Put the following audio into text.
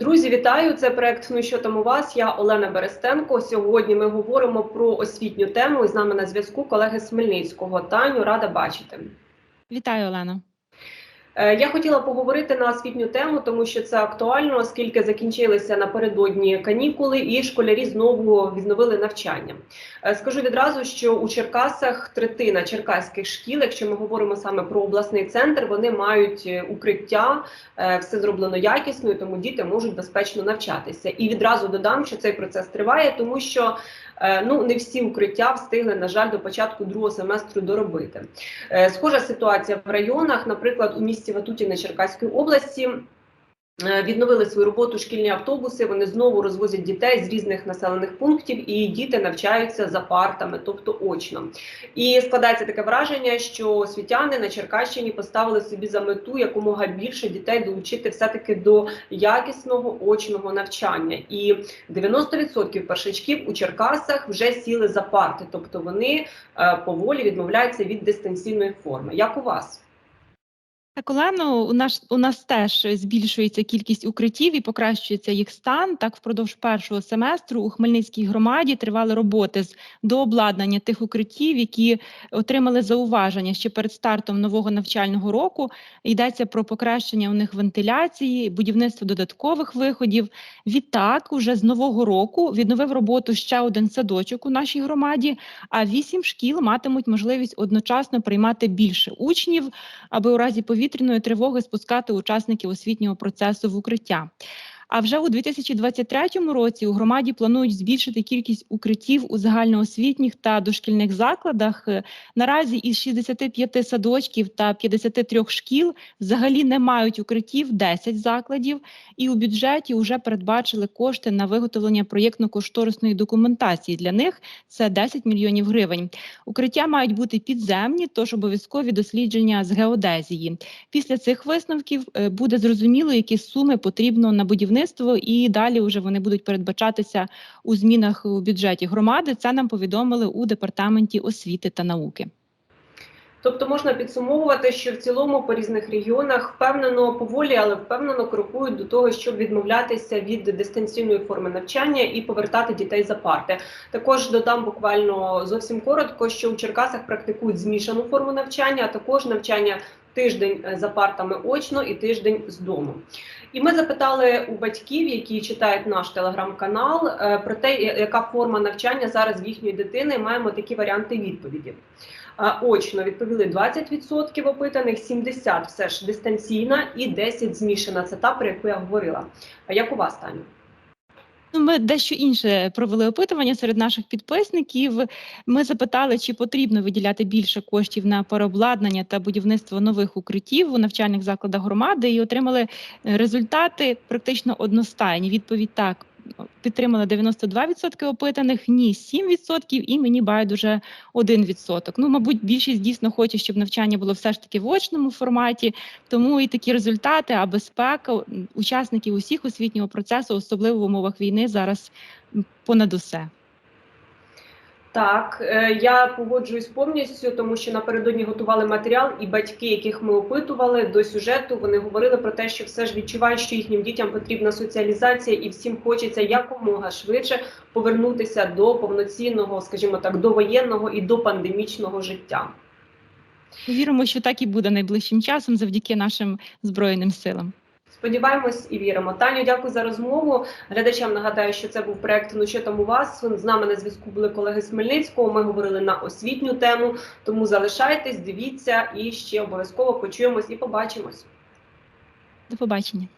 Друзі, вітаю! Це проект «Ну що там у вас? Я Олена Берестенко. Сьогодні ми говоримо про освітню тему. І з нами на зв'язку колеги з Хмельницького. Таню рада бачити. Вітаю, Олено. Е, Я хотіла поговорити на освітню тему, тому що це актуально, оскільки закінчилися напередодні канікули, і школярі знову відновили навчання. Е, Скажу відразу, що у Черкасах третина черкаських шкіл, якщо ми говоримо саме про обласний центр, вони мають е, укриття, все зроблено якісно, тому діти можуть безпечно навчатися. І відразу додам, що цей процес триває, тому що ну не всі укриття встигли, на жаль, до початку другого семестру доробити. Е, Схожа ситуація в районах, наприклад, у місті Ватутіна Черкаської області. Е, Відновили свою роботу шкільні автобуси. Вони знову розвозять дітей з різних населених пунктів, і діти навчаються за партами, тобто очно. І складається таке враження, що освітяни на Черкащині поставили собі за мету якомога більше дітей долучити все-таки до якісного очного навчання. І 90% першачків у Черкасах вже сіли за парти, тобто вони е, поволі відмовляються від дистанційної форми. Як у вас? Так, Олено, у нас у нас теж збільшується кількість укриттів і покращується їх стан. Так, впродовж першого семестру у Хмельницькій громаді тривали роботи з дообладнання тих укриттів, які отримали зауваження ще перед стартом нового навчального року. Йдеться про покращення у них вентиляції, будівництво додаткових виходів. Відтак, уже з нового року відновив роботу ще один садочок у нашій громаді. А вісім шкіл матимуть можливість одночасно приймати більше учнів, аби у разі повітряної тривоги спускати учасників освітнього процесу в укриття. А вже у 2023 році у громаді планують збільшити кількість укриттів у загальноосвітніх та дошкільних закладах. Е, Наразі із 65 садочків та 53 шкіл взагалі не мають укриттів 10 закладів, і у бюджеті вже передбачили кошти на виготовлення проєктно-кошторисної документації. Для них це 10 мільйонів гривень. Укриття мають бути підземні, тож обов'язкові дослідження з геодезії. Після цих висновків е, буде зрозуміло, які суми потрібно на будівництво, і далі вже вони будуть передбачатися у змінах у бюджеті громади. Це нам повідомили у департаменті освіти та науки. Тобто можна підсумовувати, що в цілому по різних регіонах впевнено поволі, але впевнено крокують до того, щоб відмовлятися від дистанційної форми навчання і повертати дітей за парти. Також додам буквально зовсім коротко, що у Черкасах практикують змішану форму навчання, а також навчання тиждень е, за партами очно і тиждень з дому. І ми запитали у батьків, які читають наш телеграм-канал, е, про те, яка форма навчання зараз в їхньої дитини. Маємо такі варіанти відповіді. Очно відповіли 20% опитаних, 70% все ж дистанційна і 10% змішана. Це та, про яку я говорила. Як у вас, Таню? Ну, ми дещо інше провели опитування серед наших підписників. Ми запитали, чи потрібно виділяти більше коштів на переобладнання та будівництво нових укриттів у навчальних закладах громади, і отримали е, результати практично одностайні. Відповідь так. Підтримали 92% опитаних, ні 7% і мені байдуже 1%. Ну, мабуть, більшість дійсно хоче, щоб навчання було все ж таки в очному форматі, тому і такі результати, а безпека учасників усіх освітнього процесу, особливо в умовах війни, зараз понад усе. Так, е, я погоджуюсь повністю, тому що напередодні готували матеріал, і батьки, яких ми опитували до сюжету, вони говорили про те, що все ж відчувають, що їхнім дітям потрібна соціалізація, і всім хочеться якомога швидше повернутися до повноцінного, скажімо так, до воєнного і до пандемічного життя. Віримо, що так і буде найближчим часом завдяки нашим збройним силам. Сподіваємось і віримо. Таню, дякую за розмову. Глядачам нагадаю, що це був проект Ну що там у вас. З нами на зв'язку були колеги з Хмельницького. Ми говорили на освітню тему. Тому залишайтесь, дивіться і ще обов'язково почуємось і побачимось. До побачення.